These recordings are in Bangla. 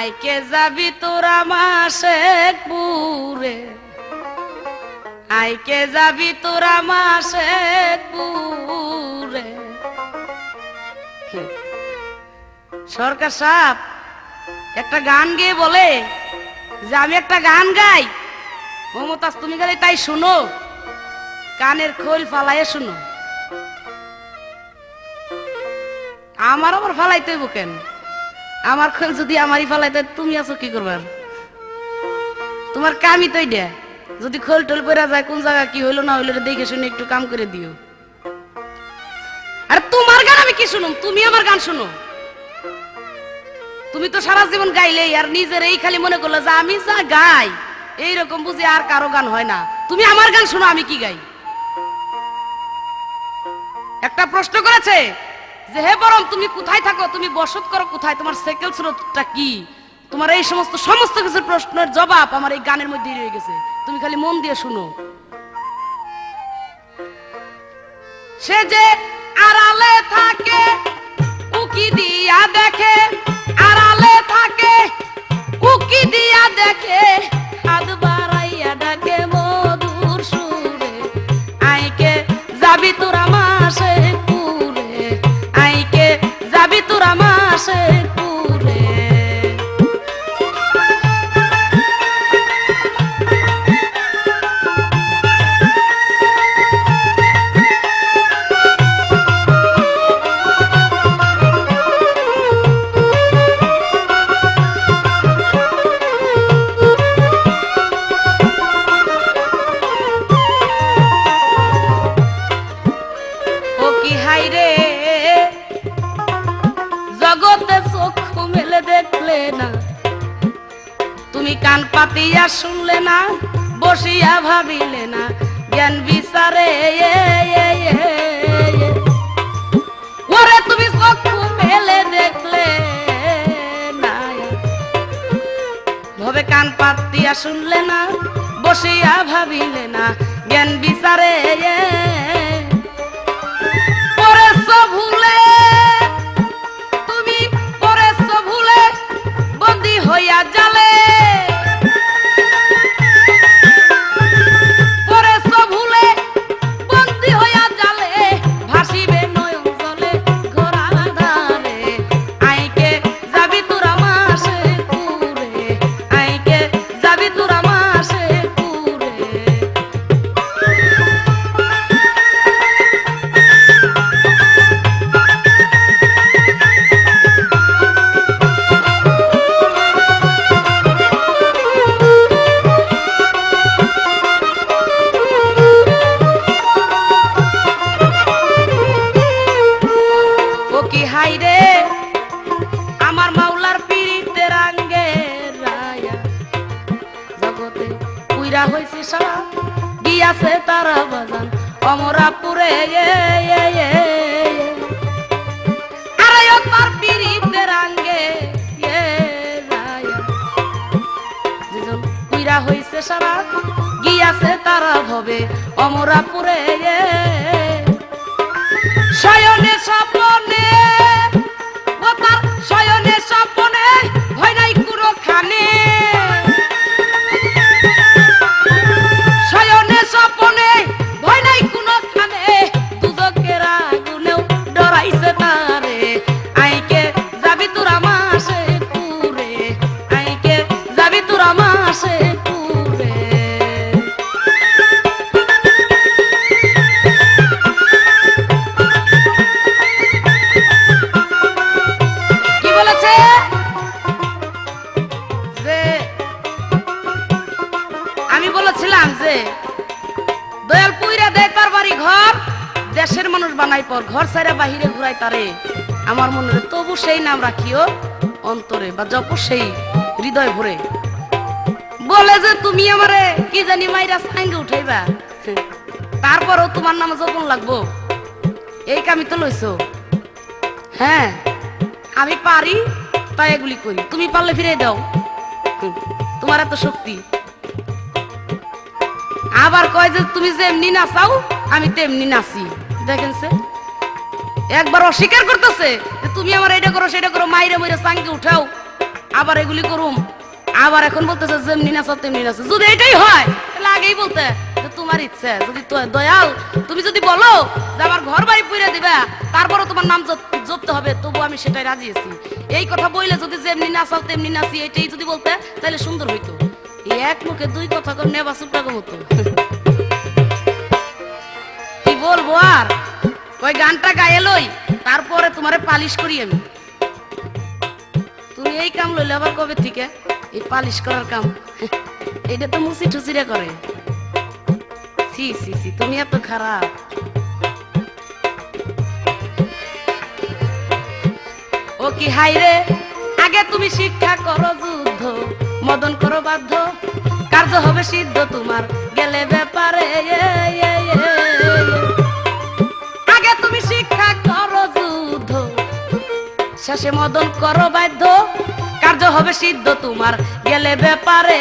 আইকে যাবি তোরা মাসে পুরে আইকে যাবি তোরা মাসে পুরে সরকার সাহেব, একটা গান গেয়ে বলে যে আমি একটা গান গাই। মমতাজ, তুমি গেলে তাই শুনো। কানের খোল ফালাইয়ে শুনো। আমার আবার ফালাইতে কেন? আমার খোল যদি আমারই ফালাইতে তুমি আছো কি করবার তোমার কামই তো এটা যদি খোল টোল পড়া যায়, কোন জায়গা কি হইল না হইল দেখে শুনে একটু কাম করে দিও। আর তোমার গান আমি কি শুনুম? তুমি আমার গান শুনো। তুমি তো সারা জীবন গাইলেই, আর নিজের এই খালি মনে করল যে আমি যা গাই, এইরকম বুঝি আর কারও গান হয় না। তুমি আমার গান শোনো, আমি কি গাই? একটা প্রশ্ন করেছে যে হে বরং তুমি কোথায় থাকো, তুমি বসত করো কোথায়, তোমার সাইকেল স্রোতটা কি? তোমার এই সমস্ত সমস্ত কিছুর প্রশ্নের জবাব আমার এই গানের মধ্যেই রয়ে গেছে। তুমি খালি মন দিয়ে শুনো। সে যে আড়ালে থাকে, উকি দিয়া দেখে, আড়ালে থাকে, উকি দিয়া দেখে পাতিয়া শুনলে না, বসিয়া ভাবিলে না, জ্ঞান বিচারে। ওরে তুমি চক্ষু মেলে দেখলে ভবে কান পাতিয়া শুনলে না, বসিয়া ভাবিলে না, জ্ঞান বিচারে কুইরা হইছে সারা গিয়াছে তারা ভবে অমরাপুরে মানুষ বানাই পর ঘর সাইরা বাহিরে ঘুরাই তারে। আমার মনে তবু সেই নাম রাখিও অন্তরে, বা জপ সেই হৃদয় ভরে। বলে যে তুমি আমারে কি জানি মাইরা সাইঙ্গে উঠাইবা। তারপরও তোমার নাম যখন লাগবো। এই কামি তো লইছো। হ্যাঁ আমি পারি, তাই এগুলি করি। তুমি পারলে ফিরে দাও। তোমার এত শক্তি। আবার কয় যে তুমি যেমনি নাচাও, আমি তেমনি নাচি। দেখেন সে একবার অস্বীকার করতেছে তুমি আমার এটা করো, সেটা করো, মাইরে মাইরে সাঙ্গে উঠাও। আবার এগুলি করুম। আবার এখন বলতেছে, যেমনি নাচাও তেমনি নাচো। যদি এটাই হয় আগেই বলতে তোমার ইচ্ছে। যদি দয়াল, তুমি যদি বলো যে আমার ঘর বাড়ি পুড়ে দিবে, তারপরও তোমার নাম জপ- জপতে হবে, তবু আমি সেটাই রাজি আছি। এই কথা বললে যদি যেমনি নাচাও, তেমনি নাচি, এটাই যদি বলতে, তাহলে সুন্দর হইতো। এক মুখে দুই কথা কর নেবা সুট্টা মতো। কি বলব আর। ওই গানটা গায়ে লই, তারপরে তোমারে পালিশ করি আমি। তুমি এই কাম লইলে আবার কবে থেকে? এই পালিশ করার কাম। এটা তো মুসি ঠুসিরা করে। সি সি সি তুমি এত খারাপ। ও কি হাই রে? আগে তুমি শিক্ষা করো যুদ্ধ, মদন করো বাধ্য। কার্য হবে সিদ্ধ তোমার, গেলে ব্যাপারে শেষে মদন করো বাধ্য। কার্য হবে সিদ্ধ তোমার। গেলে ব্যাপারে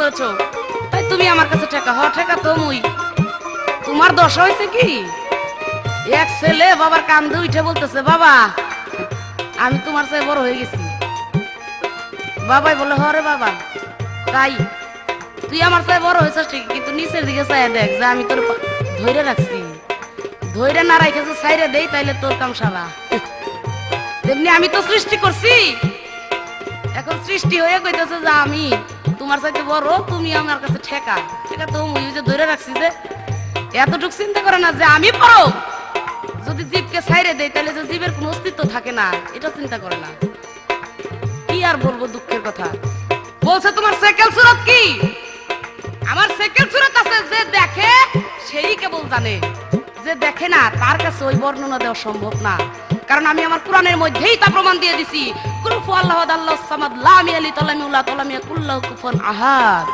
করেছ? তাই তুমি আমার কাছে ঠেকা। হ ঠেকা তো মুই। তোমার দশ হয়েছে কি? এক ছেলে বাবার উঠে বলতেছে, বাবা, আমি তোমার চেয়ে বড় হয়ে গেছি। বাবাই বলে হরে বাবা, তাই। তুই আমার চেয়ে বড় হয়েছিস ঠিক কিন্তু নিচের দিকে চাই দেখ, যে আমি তোর ধইরে রাখছি। ধইরে না রাখেছে সাইরে দেই, তাইলে তোর কাম সালা। তেমনি আমি তো সৃষ্টি করছি। এখন সৃষ্টি হয়ে কইতেছে যে আমি তোমার সাথে বড়, তুমি আমার কাছে ঠেকা। ঠেকা তো মুই যে ধরে রাখছি যে এতটুকু চিন্তা করে না যে আমি বড় যদি জীবকে ছাইরে দেয় তাহলে যে জীবের কোনো অস্তিত্ব থাকে না, এটা চিন্তা করে না। কি আর বলব দুঃখের কথা? বলছে, তোমার সাইকেল সুরত কি? আমার সাইকেল সুরত আছে যে দেখে, সেই কেবল জানে। যে দেখে না, তার কাছে ওই বর্ণনা দেওয়া সম্ভব না। কারণ আমি আমার কোরআনের মধ্যেই তা প্রমাণ দিয়ে দিছি। কুলফু আল্লাহ আল্লাহ সামাদ লাম ইয়ালি তালামি উল্লাহ তালামি কুল্লাহ কুফন আহাদ।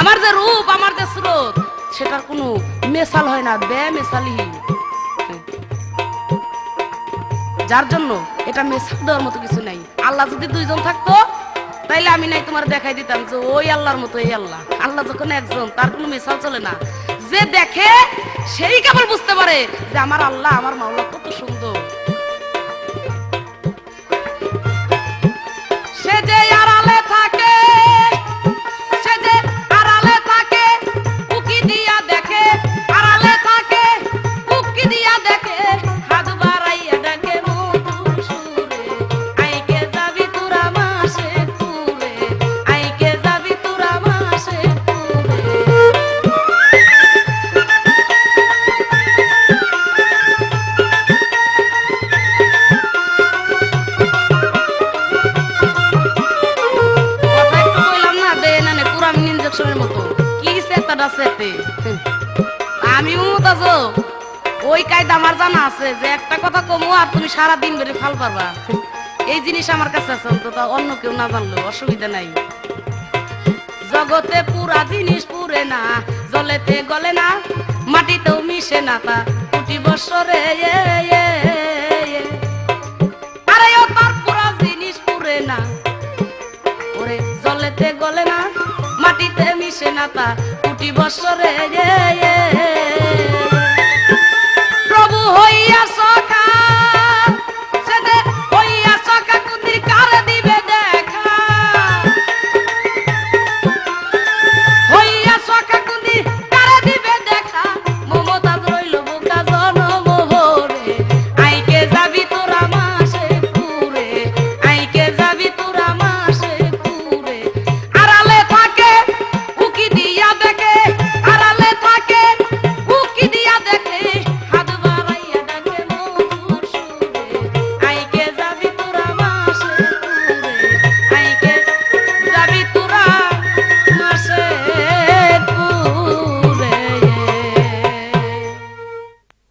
আমার যে রূপ, আমার যে স্রোত, সেটার কোনো মেশাল হয় না বে মেশালি যার জন্য এটা মেশাল দেওয়ার মতো কিছু নাই। আল্লাহ যদি দুইজন থাকতো, তাইলে আমি নাই তোমার দেখাই দিতাম যে ওই আল্লাহর মতো এই আল্লাহ। আল্লাহ যখন একজন, তার কোনো মেশাল চলে না। যে দেখে, সেই কেবল বুঝতে পারে যে আমার আল্লাহ, আমার মাওলা কত সুন্দর। পুরান ইনজেকশনের মতো। কি সেতাটা সেতে আমি মমতাজ ওই কায়দা আমার জানা আছে যে একটা কথা কমো আর তুমি সারা দিন ধরে ফাল পারবা। এই জিনিস আমার কাছে আছে অন্তত অন্য কেউ না জানলেও অসুবিধা নাই। জগতে পুরা জিনিস পুরে না জলেতে গলে না মাটিতেও মিশে না তা কোটি বছরে। আরে ও তার পুরা জিনিস পুরে না ওরে জলেতে গলে না মাটিতে মিশে না তা কোটি বছরে। প্রভু হইয়া সক